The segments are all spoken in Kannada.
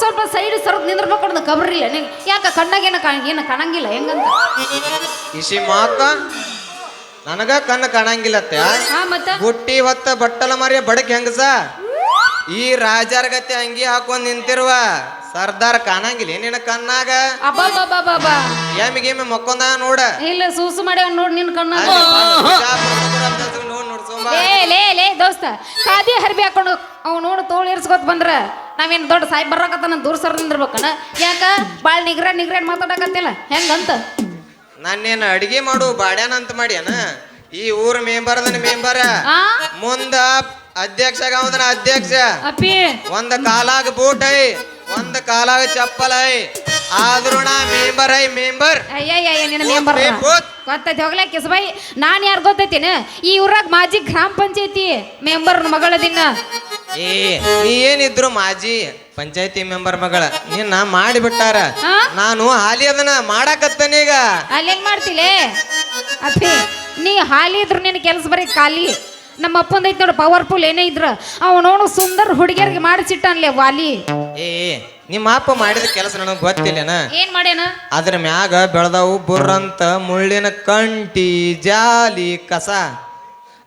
ಸ್ವಲ್ಪ ಸೈಡ್ ಸ್ವಲ್ಪ ನಿಂದ್ರಬೇಕು ಅನ್ನೋದು ಕಬ್ರಿಲ್ಲ ನೀ ಯಾಕ ಕಣ್ಣಾಗ ಏನ ಏನು ಕಾಣಂಗಿಲ್ಲ? ಹೆಂಗಂತ? ಇಸಿ ಮಾತ ನನಗ ಕಣ್ಣು ಕಣಂಗಿಲ್ಲ ಹಾ ಮತ್ತ? ಬುಟ್ಟಿ ಹೊತ್ತ ಬಟ್ಟಲ ಮರಿಯ ಬಡಕ್ ಹೆಂಗಸ? ಈ ರಾಜಾರ ಗತಿ ಅಂಗಿ ಹಾಕೊಂಡ್ ನಿಂತಿರುವ ಸರ್ದಾರ್ ಕಾಣಂಗಿಲ್ಲ. ನಿನ್ನ ಕಣ್ಣಾಗ? ಅಬ್ಬಾ ಎಮ್ಮಿ ಗಿಮ್ಮಿ ಮಕ್ಕೊಂದ ನೋಡ. ಇಲ್ಲ ಸೂಸು ಮಾಡಿ ನೋಡ್ ನಿನ್ ಕಣ್ಣ ಅಲ್ಲಿ ಬಂದು ಬಿಜಾಪುರ ಬಂದ್ರ ನೋಡ್ ನೋಡ್ಸೋಂಬ. ಲೇ ಲೇ ಲೇ ದೋಸ್ತ. ಖಾದಿ ಹರ್ಬಿ ಹಾಕೊಂಡು ಅವ್ ನೋಡು ತೋಳು ಇರ್ಸ್ಕೊತ್ ಬಂದ್ರ. ನಾವೇನ್ ದೊಡ್ಡ ಸಾಯಿ ಬರಕತ್ತಾನ ದೂರ ಸರ್ ನಿಂದಿರ್ಬೇಕನ? ಯಾಕ? ಭಾಳ ನಿಗ್ರ ನಿಗ್ರ ಮಾತಾಡಕತ್ತಿಲ್ಲ? ಹೆಂಗಂತ? ನಾನೇನು ಅಡಿಗೆ ಮಾಡು ಬಾಡ್ಯಾನ ಅಂತ ಮಾಡ್ಯಾನ? ಈ ಊರ ಮೆಂಬರ್? ಅದನ ಮೆಂಬರ್ ಮುಂದ ಅಧ್ಯಕ್ಷ ಅಧ್ಯಕ್ಷ. ಅಪ್ಪಿ. ಒಂದ ಕಾಲಾಗ ಬೂಟ್ ಐ ಒಂದ ಕಾಲಾಗ ಚಪ್ಪಲ್. ಐ ಆದ್ರೂ ನಾ ಮೆಂಬರ್ ಐ ಮೆಂಬರ್. ಅಯ್ಯಯ್ಯ ನಿನ್ನ ಮೆಂಬರ್. ಗೊತ್ತೈತಿ ಹೋಗ್ಲಾ ಕಿಸಬಾಯಿ ನಾನು ಯಾರು ಗೊತ್ತೈತಿನ? ಈ ಊರಾಗ ಮಾಜಿ ಗ್ರಾಮ ಪಂಚಾಯತಿ ಮಗಳ ಮಗಳದಿನ್ನ ಏ ನೀ ಏನಿದ್ರು ಮಾಜಿ ಪಂಚಾಯತಿ ಮೆಂಬರ್ ಮಗಳ ನಿನ್ನ ಮಾಡಿಬಿಟ್ಟಾರ. ಹಾ? ನಾನು ಹಾಲಿ ಅದನ್ನ ಮಾಡಾಕತ್ತನೀಗ ಅಲ್ಲೇನ್ ಮಾಡ್ತಿಲೇ? ಅಪ್ಪಿ ನೀ ಹಾಲಿ ಇದ್ರು ನಿನ್ನ ಕೆಲಸ ಬರೀ ಖಾಲಿ. ನಮ್ಮ ಅಪ್ಪಂದ ಐತಿ ನೋಡು ಪವರ್ಫುಲ್ ಏನೇ ಇದ್ರ. ಅವ ನೋಡು ಸುಂದರ್ ಹುಡುಗಿಯರಿಗೆ ಮಾಡಿಸಿಟ್ಟಾನ್ಲೆ ವಾಲಿ. ಏ ನಿಮ್ಮ ಅಪ್ಪ ಮಾಡಿದ ಕೆಲಸ ನನಗೆ ಗೊತ್ತಿಲ್ಲನ? ಏನ್ ಮಾಡ್ಯಾನ? ಅದ್ರ ಮ್ಯಾಗ ಬೆಳೆದವು ಬುರ್ರಂತ ಮುಳ್ಳಿನ ಕಂಟಿ ಜಾಲಿ ಕಸ.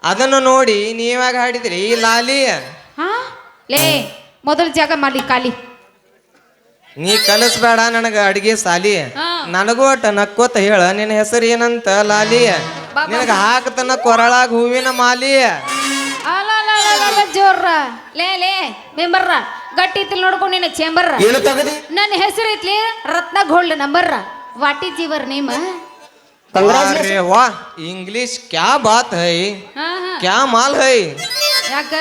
ಅದನ್ನು ನೋಡಿ ನೀವಾಗ ಹಾಡಿದ್ರಿ ಈ ಲಾಲಿ? ಲೇ ಮೊದಲ ಜಾಗ ಮಾಡಿ ಖಾಲಿ. ನೀ ಕಲಿಸ್ಬೇಡ ನನಗ ಅಡಿಗೆ ಸಾಲಿ. ನನಗೂ ಒಟ್ಟ ನಕ್ಕೋತ ಹೇಳ ನಿನ್ನ ಹೆಸರು ಏನಂತ ಲಾಲಿ. ನಿನಗ ಹಾಕತನ ಕೊರಳಾಗ ಹೂವಿನ ಮಾಲಿ. ಅಲ್ಲ ಅಲ್ಲ ಅಲ್ಲ, ಅಲ್ಲ, ಅಲ್ಲ ಜೋರ್ರ. ಲೇ ಲೇ ಮೆಂಬರ್ರ ಗಟ್ಟಿ ಇತ್ತಿಲ್ ನೋಡ್ಕೊಂಡು ನಿನ್ನ ಚೇಂಬರ್ ಏನು ತಗದಿ? ನನ್ನ ಹೆಸರು ಐತ್ಲಿ ರತ್ನ ಗೋಲ್ಡ್ ನಂಬರ್ರ. ವಾಟ್ ಜೀವರ್ ಯುವರ್ ನೇಮ್ ಅರೆ ವಾ ಇಂಗ್ಲಿಷ್ ಕ್ಯಾ ಬಾತ್ ಹೈ? ಹಾ ಹಾ. ಕ್ಯಾ ಮಾಲ್ ಹೈ? ಯಾಕ?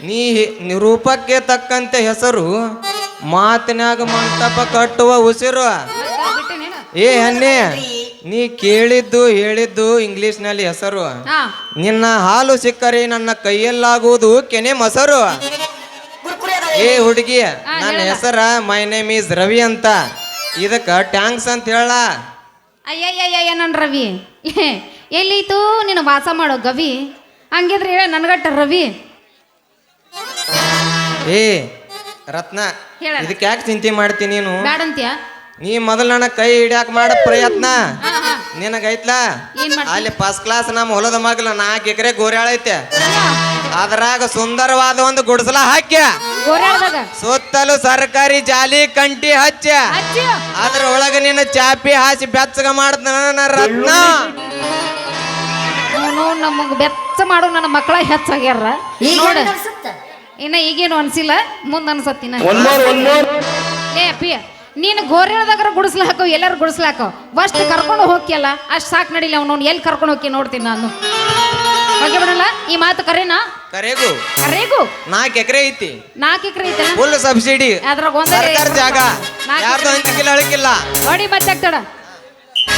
ನೀ ನಿರೂಪಕ್ಕೆ ತಕ್ಕಂತೆ ಹೆಸರು ಮಾತಿನಾಗ ಮಂಟಪ ಕಟ್ಟುವ ಉಸಿರು. ಏ ಹನ್ನೆ ನೀ ಕೇಳಿದ್ದು ಹೇಳಿದ್ದು ಇಂಗ್ಲಿಷ್ನಲ್ಲಿ ಹೆಸರು. ನಿನ್ನ ಹಾಲು ಸಿಕ್ಕರೆ ನನ್ನ ಕೈಯಲ್ಲಾಗುವುದು ಕೆನೆ ಮೊಸರು. ಏ ಹುಡುಗಿ ನನ್ನ ಹೆಸರ ಮೈ ನೇಮ್ ಈಸ್ ರವಿ ಅಂತ. ಇದಕ್ಕ ಟ್ಯಾಂಕ್ಸ್ ಅಂತ ಹೇಳ ಅಯ್ಯಯ್ಯಯ್ಯ ನನ್ನ ರವಿ. ಎಲ್ಲಿತ್ತು? ಎಲ್ಲೈತು ನೀನು ವಾಸ ಮಾಡೋ ಗವಿ? ಹಂಗಿದ್ರೆ ಹೇಳ ನನ್ಗಟ್ಟ ರವಿ. ಏ ರತ್ನ ಹೇಳ. ಇದಕ್ಕೆ ಯಾಕೆ ಚಿಂತೆ ಮಾಡ್ತೀನಿ ನೀನು? ಬ್ಯಾಡಂತ್ಯ? ನೀ ಮೊದಲು ನನ್ನ ಕೈ ಹಿಡ್ಯಾಕ ಮಾಡ ಪ್ರಯತ್ನ. ನಿನಗೈತ್ಲಾ? ಏನ್ ಮಾಡ್ತಿ? ಅಲ್ಲಿ ಫಸ್ಟ್ ಕ್ಲಾಸ್ ನಮ್ಮ ಹೊಲದ ಮಗ್ಲ ನಾಲ್ಕು ಎಕರೆ ಗೋರ್ಯಾಳ ಐತೆ. ಅದ್ರಾಗ ಸುಂದರವಾದ ಒಂದು ಗುಡಿಸಲ ಹಾಕ್ಯ. ಸುತ್ತಲೂ ಸರ್ಕಾರಿ ಜಾಲಿ ಕಂಟಿ ಹಚ್ಚ ಅಜ್ಜಿ ಅದ್ರ ಒಳಗ ನಿನ್ನ ಚಾಪಿ ಹಾಸಿ ಬೆಚ್ಚಗ ಮಾಡ್ದ ನನ್ನ ರತ್ನ. ಅವನು ನಮಗ್ ಬೆಚ್ಚ ಮಾಡೋ ನನ್ನ ಮಕ್ಕಳ ಹೆಚ್ಚಾಗ್ಯಾರ. ನೋಡ. ಇನ್ನ ಈಗೇನು ಅನ್ಸಿಲ್ಲ ಮುಂದ್ ಅನ್ಸತ್ತಿನ ಏ ಪಿ ನೀನು ಗೋರ್ಯಾಳದಾಗ ಗುಡಿಸ್ಲ ಹಾಕೋ ಎಲ್ಲಾರು ಗುಡಿಸ್ಲ ಹಾಕೋ. ಫಸ್ಟ್ ಕರ್ಕೊಂಡು ಹೋಗ್ಯಲ್ಲ ಅಷ್ಟ್ ಸಾಕ್ ನಡಿಲ್ಲ ಅವ್ನು ಎಲ್ಲಿ ಕರ್ಕೊಂಡು ಹೋಗಿ ನೋಡ್ತೀನಿ ನಾನು. ಹೋಗಿ ಬಿಡಲ್ಲ ಈ ಮಾತು ಕರೆನಾ? ಕರೆಗೂ. ಕರೆಗೂ? ನಾಲ್ಕು ಎಕರೆ ಐತಿ. ನಾಲ್ಕು ಎಕರೆ ಐತಲ್ಲ ಫುಲ್ ಸಬ್ಸಿಡಿ ಅದ್ರಾಗ ಒಂದೇ ಸರ್ಕಾರ ಜಾಗ. ನಾಲ್ಕು ಯಾರ್ದು ಹಂಚಿಕಿಲ್ಲ ಅಳಕಿಲ್ಲ. ನೋಡಿ ಮತ್ತೆ ಆಗ್ತಾಡ